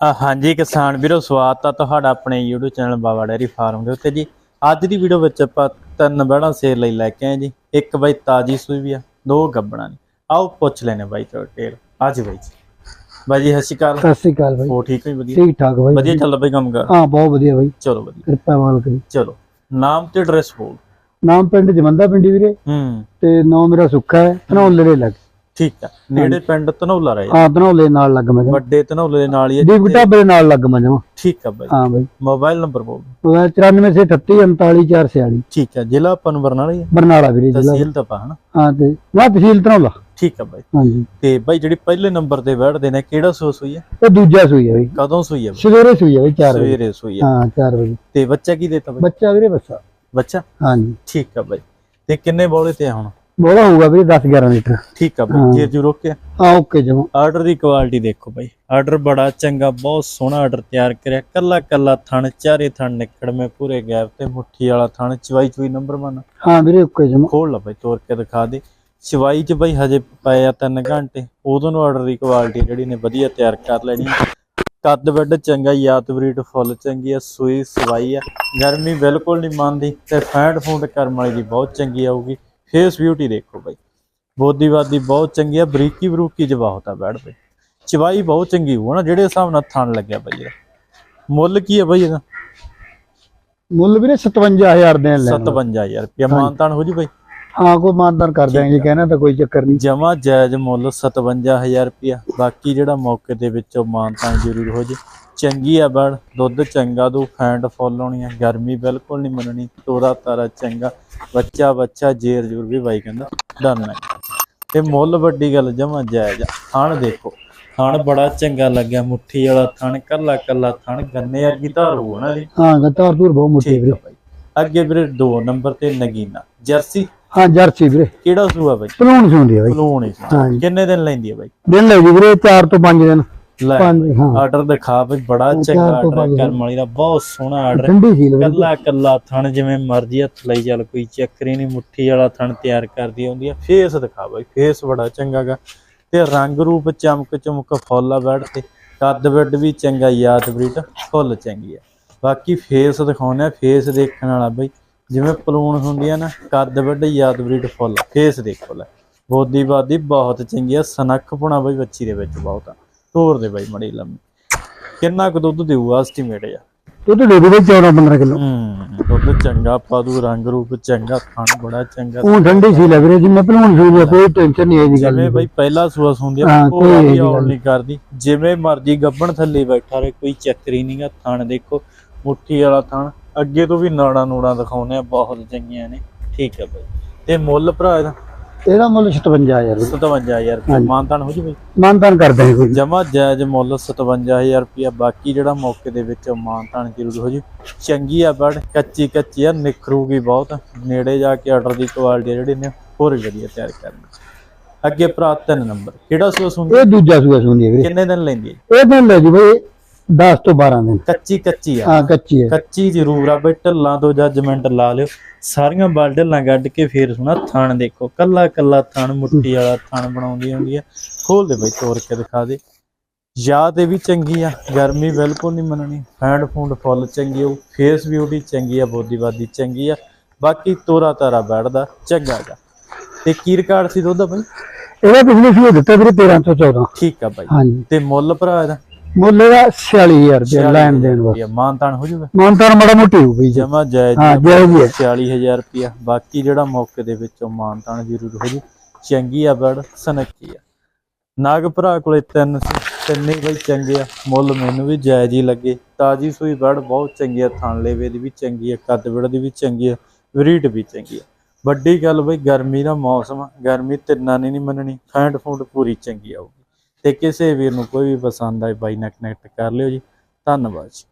ਹਾਂਜੀ ਕਿਸਾਨ ਵੀਰੋ ਸਵਾਗਤ ਆ ਤੁਹਾਡਾ ਆਪਣੇ YouTube channel Baba dairy farm ਦੇ ਉੱਤੇ ਜੀ। ਅੱਜ ਦੀ ਵੀਡੀਓ ਵਿੱਚ ਆਪਾਂ ਤਿੰਨ ਬੜਾ ਸੇਲ ਲਈ ਲੈ ਕੇ ਆਏ ਜੀ। ਇੱਕ ਬਾਈ ਤਾਜੀ ਸੂਈ ਵੀ ਆ ਦੋ ਗੱਬਣਾ ਨੇ। ਆਓ ਪੁੱਛ ਲੈਨੇ ਬਾਈ ਤੋਂ ਟੇਲ ਅੱਜ ਬਾਈ ਜੀ। ਬਾਈ ਜੀ ਸਤਿ ਸ਼੍ਰੀ ਅਕਾਲ। ਸਤਿ ਸ੍ਰੀ ਅਕਾਲ ਭਾਈ ਹੋ ਠੀਕ ਹੋ ਵਧੀਆ? ਠੀਕ ਠਾਕ ਭਾਈ ਵਧੀਆ ਚੱਲਦਾ ਬਾਈ ਕੰਮ ਕਰ? ਹਾਂ ਬਹੁਤ ਵਧੀਆ ਭਾਈ ਚਲੋ ਵਧੀਆ। ਕਿਰਪਾ ਮਾਲ ਕਰੀ ਚਲੋ ਨਾਮ ਤੇ ਐਡਰੈਸ ਬੋਲ। ਨਾਮ ਪਿੰਡ ਜਮੰਦਾ ਪਿੰਡੀ ਵੀਰੇ। ਹੂੰ। ਤੇ ਨਾਮ ਮੇਰਾ ਸੁੱਖਾ ਹੈ ਧਨੌਲੇ ਦੇ ਲੱਗ। ਠੀਕ ਆ। ਨੇੜੇ ਪਿੰਡ ਧਨੌਲਾ ਰਹੇ ਹਾਂ ਧਨੌਲੇ ਨਾਲ ਲੱਗ ਮੈਂ ਵੱਡੇ ਧਨੌਲੇ ਦੇ ਨਾਲ ਹੀ ਹੈ। ਦੀਪ ਢਾਬੇ ਦੇ ਨਾਲ ਲੱਗ ਮੈਂ ਜਮਾ ਠੀਕ ਆ ਬਾਈ। ਹਾਂ ਭਾਈ ਮੋਬਾਈਲ ਨੰਬਰ ਬੋਲ 94 ਸੇ 38 39 446 ਠੀਕ ਆ ਜ਼ਿਲ੍ਹਾ ਆਪਾਂ ਨੂੰ ਬਰਨਾਲਾ ਹੀ। ਬਰਨਾਲਾ ਵੀਰੇ ਜ਼ਿਲ੍ਹਾ ਤਹਿਸੀਲ ਤਾਂ ਪਾ ਹਨਾ? ਹਾਂ ਤੇ ਨਾ ਤਹਿਸੀਲ ਧਨੌਲਾ। ਠੀਕ ਆ ਬਾਈ। ਹਾਂਜੀ। ਤੇ ਬਾਈ ਜਿਹੜੀ ਪਹਿਲੇ ਨੰਬਰ ਤੇ ਬੈਠਦੇ ਨੇ ਕਿਹੜਾ ਸੂਸ ਹੋਈ ਹੈ ਇਹ ਦੂਜਾ ਸੂਈ ਹੈ ਭਾਈ ਕਦੋਂ ਸੂਈ ਹੈ ਬਾਈ? ਸਵੇਰੇ ਸੂਈ ਹੈ ਭਾਈ 4 ਵਜੇ। ਸਵੇਰੇ ਸੂਈ ਹੈ ਹਾਂ 4 ਵਜੇ। ਤੇ ਬੱਚਾ ਕੀ ਦੇਤਾ ਬਾਈ? ਬੱਚਾ ਵੀਰੇ ਬੱਚਾ। ਬੱਚਾ? ਹਾਂਜੀ। ਠੀਕ ਆ ਬਾਈ। ਤੇ ਕਿੰਨੇ ਬੋਲੇ ਤੇ ਹੁਣ? ਬੋਲਾ ਹੋਊਗਾ ਵੀਰੇ 10 11 ਲੀਟਰ। ਠੀਕ ਆ ਬਾਈ ਹਾਂ। ਜੇ ਜੂ ਰੋਕਿਆ। ਹਾਂ ਓਕੇ ਜਮਾ। ਆਰਡਰ ਦੀ ਕੁਆਲਿਟੀ ਦੇਖੋ ਬਾਈ। ਆਰਡਰ ਬੜਾ ਚੰਗਾ ਬਹੁਤ ਸੋਹਣਾ ਆਰਡਰ ਤਿਆਰ ਕਰਿਆ। ਕੱਲਾ ਕੱਲਾ ਥਣ ਚਾਰੇ ਥਣ ਨਿਕੜਵੇਂ ਪੂਰੇ ਗੈਪ ਤੇ ਮੁੱਠੀ ਵਾਲਾ ਥਣ ਚਵਾਈ ਚੁਈ ਨੰਬਰ 1 ਹਾਂ ਵੀਰੇ ਓਕੇ ਜਮਾ। ਖੋਲ ਲਾ ਬਾਈ ਤੋੜ ਕੇ ਦਿਖਾ ਦੇ। ਚਵਾਈ ਚ ਬਾਈ ਹਜੇ ਪਏ ਆ 3 ਘੰਟੇ। ਉਦੋਂ ਨੂੰ ਆਰਡਰ ਦੀ ਕੁਆਲਿਟੀ ਜਿਹੜੀ ਨੇ ਵਧੀਆ ਤਿਆਰ ਕਰ ਲੈਣੀ ਆ। ਕੱਦ ਵੱਡ ਚੰਗਾ ਯਾਤ ਬਰੀਡ ਫੁੱਲ ਚੰਗੀ ਆ ਸੂਈ ਸਵਾਈ ਆ। ਗਰਮੀ ਬਿਲਕੁਲ ਨਹੀਂ ਮੰਨਦੀ ਤੇ ਫੈਂਟ ਫੂਡ ਕਰਮ ਵਾਲੀ ਦੀ ਬਹੁਤ ਚੰਗੀ ਆਊਗੀ। ਫੇਸ ਬਿਊਟੀ ਦੇਖੋ ਬਾਈ। ਬੋਦੀਵਾਦੀ ਬਹੁਤ ਚੰਗੀ ਆ ਬਰੀਕੀ ਬਰੂਕੀ ਚ ਬਹੁਤ ਆ ਬੈਠ ਚਵਾਈ ਬਹੁਤ ਚੰਗੀ ਹੋਣਾ ਜਿਹੜੇ ਹਿਸਾਬ ਨਾਲ ਥਣ ਲੱਗਿਆ ਬਾਈ ਇਹਦਾ। ਮੁੱਲ ਕੀ ਆ ਬਾਈ ਇਹਦਾ? ਮੁੱਲ ਵੀਰੇ 57000 ਦੇਣ ਲੈ 57000 ਰੁਪਇਆ। ਮਾਨਤਾਨ ਹੋ ਜੀ ਬਾਈ? ਹਾਂ ਕੋਈ ਮਾਨਦਾਨ ਕਰ ਦਿਆਂਗੇ ਕਹਿਣਾ ਤਾਂ ਕੋਈ ਚੱਕਰ ਨਹੀਂ। ਜਮਾ ਜਾਇਜ਼ ਮੁੱਲ 57000 ਰੁਪਇਆ। ਬਾਕੀ ਜਿਹੜਾ ਮੌਕੇ ਦੇ ਵਿੱਚੋਂ ਮਾਨਤਾਨ ਜ਼ਰੂਰ ਹੋ ਜੇ। ਚੰਗੀ ਆ ਬੜ ਦੁੱਧ ਚੰਗਾ ਦੂ ਫੈਂਟ ਫੁੱਲ ਹੋਣੀ ਆ ਗਰਮੀ ਬਿਲਕੁਲ ਨਹੀਂ ਮੰਨਣੀ ਤੋਰਾ ਤਾਰਾ ਚੰਗਾ ਬੱਚਾ ਬੱਚਾ ਜੇਰ ਜੂਰ ਵੀ ਬਾਈ ਕਹਿੰਦਾ ਡਨ ਹੈ ਤੇ ਮੁੱਲ ਵੱਡੀ ਗੱਲ ਜਮਾ ਜਾਇਜ਼ ਆ। ਥਣ ਦੇਖੋ ਥਣ ਬੜਾ ਚੰਗਾ ਲੱਗਿਆ ਮੁੱਠੀ ਵਾਲਾ ਥਣ ਕੱਲਾ ਕੱਲਾ ਥਣ ਗੰਨੇ ਵਰਗੀ ਧਾਰ ਹੋਊ ਨਾ ਜੀ ਹਾਂ ਗਤਾਰ ਦੂਰ ਬਹੁਤ ਮੋਟੀ ਠੀਕ ਵੀਰੇ। ਆ ਅੱਗੇ ਵੀਰੇ 2 ਨੰਬਰ ਤੇ ਨਗੀਨਾ ਜਰਸੀ। ਹਾਂ ਜਰਸੀ ਵੀਰੇ। ਕਿਹੜਾ ਸੂਆ ਬਾਈ? ਪਲੂਣ ਸੁਣਦੀ ਹੈ ਬਾਈ। ਪਲੂਣ ਹਾਂ। ਕਿੰਨੇ ਦਿਨ ਲੈਂਦੀ ਹੈ ਬਾਈ? ਦਿਨ ਲੈ ਜੀ ਵੀਰੇ 4 ਤੋਂ 5 ਦਿਨ। ਲੈ 5 ਹਾਂ। ਆਰਡਰ ਦਿਖਾ ਬਈ ਬੜਾ ਚੰਗਾ ਆਰਡਰ ਕਰਮ ਵਾਲੀ ਦਾ ਬਹੁਤ ਸੋਹਣਾ ਆਰਡਰ ਠੰਡੀ ਕੱਲਾ ਕੱਲਾ ਥਣ ਜਿਵੇਂ ਮਰਜ਼ੀ ਹੱਥ ਲਈ ਚੱਲ ਕੋਈ ਚੱਕਰੀ ਨਹੀਂ ਮੁੱਠੀ ਵਾਲਾ ਥਣ ਤਿਆਰ ਕਰਦੀ ਹੁੰਦੀ ਆ। ਫੇਸ ਦਿਖਾ ਬਈ ਫੇਸ ਬੜਾ ਚੰਗਾਗਾ ਤੇ ਰੰਗ ਰੂਪ ਚਮਕ ਚਮਕ ਫੁੱਲ ਬੈੜ ਤੇ। ਕੱਦ ਵੱਡ ਵੀ ਚੰਗਾ ਯਾਦ ਬਰੀਟ ਫੁੱਲ ਚੰਗੀ ਆ। ਬਾਕੀ ਫੇਸ ਦਿਖਾਉਣਾ ਫੇਸ ਦੇਖਣ ਵਾਲਾ ਬਈ। ਜਿਵੇਂ ਪਲੂਣ ਹੁੰਦੀ ਆ ਨਾ ਕੱਦ ਵੱਡ ਯਾਦ ਬਰੀਟ ਫੁੱਲ। ਫੇਸ ਦੇਖੋ ਲੈ। ਬੋਦੀ ਬਾਦੀ ਬਹੁਤ ਚੰਗੀ ਆ ਸਨੱਖ ਪੁਣਾ ਬਈ ਬੱਚੀ ਦੇ ਵਿੱਚ ਬਹੁਤ ਆ। ਤੋਰ ਦੇ ਬਾਈ ਮੜੀ ਲੰਮੀ ਕਿੰਨਾ ਕੁ ਦੁੱਧ ਦੇਊਗਾ ਐਸਟੀਮੇਟ ਆ? ਤੇ ਦੇ ਦੇ 14 15 ਕਿਲੋ। ਹੂੰ ਦੁੱਧ ਚੰਗਾ ਪਾਦੂ ਰੰਗ ਰੂਪ ਚੰਗਾ ਥਣ ਬੜਾ ਚੰਗਾ। ਉਹ ਠੰਡੀ ਸੀ ਲੈ ਵੀਰੇ ਜਿਵੇਂ ਪਲੂਣ ਸੁਣਦੀ ਹੈ ਕੋਈ ਟੈਨਸ਼ਨ ਨਹੀਂ ਹੈ ਜੀ ਗੱਲ ਜਿਵੇਂ। ਬਈ ਪਹਿਲਾ ਸੂਆ ਸੁੰਦੀ ਆ ਹਾਂ, ਕੋਈ ਆਉਣ ਨਹੀਂ ਕਰਦੀ। ਜਿਵੇਂ ਮਰਜ਼ੀ ਗੱਬਣ ਥੱਲੇ ਬੈਠਾ ਰਹੇ ਕੋਈ ਚੱਕਰੀ ਨਹੀਂਗਾ ਥਣ ਦੇਖੋ ਮੁੱਠੀ ਵਾਲਾ ਥਣ। ਅੱਗੇ ਤੋਂ ਵੀ ਨਾੜਾ ਨੂੜਾ ਦਿਖਾਉਨੇ ਆ ਬਹੁਤ ਚੰਗੀਆਂ ਨੇ। ਠੀਕ ਹੈ ਬਾਈ। ਤੇ ਮੁੱਲ ਭਰਾ ਇਹਦਾ? ਇਹਦਾ ਮੁੱਲ 57000 ਵੀਰੇ 57000 ਰੁਪਏ। ਹਾਂਜੀ। ਮਾਨਤਾਨ ਹੋ ਜੀ ਬਾਈ? ਮਾਨਦਾਨ ਕਰ ਦਾਂਗੇ ਕੋਈ। ਜਮਾ ਜਾਇਜ਼ ਮੁੱਲ 57000 ਰੁਪਇਆ। ਬਾਕੀ ਜਿਹੜਾ ਮੌਕੇ ਦੇ ਵਿੱਚ ਮਾਨਤਾਨ ਜ਼ਰੂਰ ਹੋ ਜੀ। ਚੰਗੀ ਆ ਬੜ ਕੱਚੀ ਕੱਚੀ ਆ ਨਿਖਰੂਗੀ ਬਹੁਤ। ਨੇੜੇ ਜਾ ਕੇ ਆਰਡਰ ਦੀ ਕੁਆਲਿਟੀ ਜਿਹੜੀ ਨੇ ਹੋਰ ਵੀ ਵਧੀਆ ਤਿਆਰ ਕਰਨੀ। ਅੱਗੇ ਭਰਾ ਤਿੰਨ ਨੰਬਰ। ਕਿਹੜਾ ਸੂਸ ਹੁੰਦਾ ਇਹ ਦੂਜਾ ਸੂਆ ਸੁਣਦੀ ਹੈ ਵੀਰੇ। ਕਿੰਨੇ ਦਿਨ ਲੈਂਦੀ ਹੈ? ਇਹ ਦਿਨ ਲੈ ਜੀ ਬਈ। 10 ਤੋਂ 12 ਦਿਨ। ਕੱਚੀ ਕੱਚੀ ਆ। ਹਾਂ ਕੱਚੀ ਹੈ ਕੱਚੀ ਜ਼ਰੂਰ ਆ ਬਈ ਢੱਲਾਂ ਤੋਂ ਜੱਜਮੈਂਟ ਲਾ ਲਿਓ। ਸਾਰੀਆਂ ਬਲ ਢੱਲਾਂ ਕੱਢ ਕੇ ਫੇਰ ਸੁਣਾ ਥਣ ਦੇਖੋ। ਕੱਲਾ ਕੱਲਾ ਥਣ ਮੁੱਠੀ ਵਾਲਾ ਥਣ ਬਣਾਉਂਦੀ ਹੁੰਦੀ ਆ। ਖੋਲ ਦੇ ਬਈ ਤੋੜ ਕੇ ਦਿਖਾ ਦੇ। ਯਾਦ ਇਹ ਵੀ ਚੰਗੀ ਆ ਗਰਮੀ ਬਿਲਕੁਲ ਨਹੀਂ ਮੰਨਣੀ। ਫੈਂਡ ਫੂੰਡ ਫੁੱਲ ਚੰਗੀ ਉਹ ਫੇਸ ਬਿਊਟੀ ਚੰਗੀ ਆ ਬੋਦੀਵਾਦੀ ਚੰਗੀ ਆ। ਬਾਕੀ ਤੋਰਾ ਤਾਰਾ ਬੈਠਦਾ ਚੰਗਾ ਗਾ। ਤੇ ਕੀ ਰਿਕਾਰਡ ਸੀ ਦੁੱਧ ਦਾ ਬਈ? ਇਹਦਾ ਪਿਛਲੇ ਸੂਏ ਦਿੱਤਾ ਵੀਰੇ 13 ਤੋਂ 14 ਠੀਕ ਆ ਬਾਈ। ਤੇ ਮੁੱਲ ਭਰਾ ਇਹਦਾ? ਮੁੱਲ ਇਹਦਾ 46000 ਰੁਪਏ ਲੈਣ ਦੇਣ ਵਾਸਤੇ। ਮਾਨਤਾਨ ਹੋ ਜਾਊਗਾ? ਮਾਨਦਾਨ ਮਾੜਾ ਮੋਟੀ ਹੋ ਗਈ ਜਮਾ ਜਾਇਜ਼ ਹਾਂ ਜਾਇਜ਼ ਹੀ ਹੈ 46000 ਰੁਪਿਆ ਬਾਕੀ ਜਿਹੜਾ ਮੌਕੇ ਦੇ ਵਿੱਚੋਂ ਮਾਨਤਾਨ ਜ਼ਰੂਰ ਹੋ ਜੀ ਚੰਗੀ ਆ ਬੜ ਸਨੱਕੀ ਆ। ਨਾਗ ਭਰਾ ਕੋਲੇ ਤਿੰਨ ਤਿੰਨੇ ਬਈ ਚੰਗੇ ਆ। ਮੁੱਲ ਮੈਨੂੰ ਵੀ ਜਾਇਜ਼ ਹੀ ਲੱਗੇ। ਤਾਜੀ ਸੂਈ ਬੜ ਬਹੁਤ ਚੰਗੀ ਆ। ਥਣ ਲੇਵੇ ਦੀ ਵੀ ਚੰਗੀ ਆ। ਕੱਦ ਬੜ ਦੀ ਵੀ ਚੰਗੀ ਆ। ਵਰੀਟ ਵੀ ਚੰਗੀ ਆ। ਵੱਡੀ ਗੱਲ ਬਈ ਗਰਮੀ ਦਾ ਮੌਸਮ ਗਰਮੀ ਤਿੰਨਾਂ ਨੇ ਨਹੀਂ ਮੰਨਣੀ। ਫੈਂਟ ਫੂਡ ਪੂਰੀ ਚੰਗੀ ਆਊਗੀ। ਤੇ ਕਿਸੇ ਵੀਰ ਨੂੰ ਕੋਈ ਵੀ ਪਸੰਦ ਆਏ ਬਾਈ ਨਾਲ ਕਨੈਕਟ ਕਰ ਲਿਓ ਜੀ। ਧੰਨਵਾਦ ਜੀ।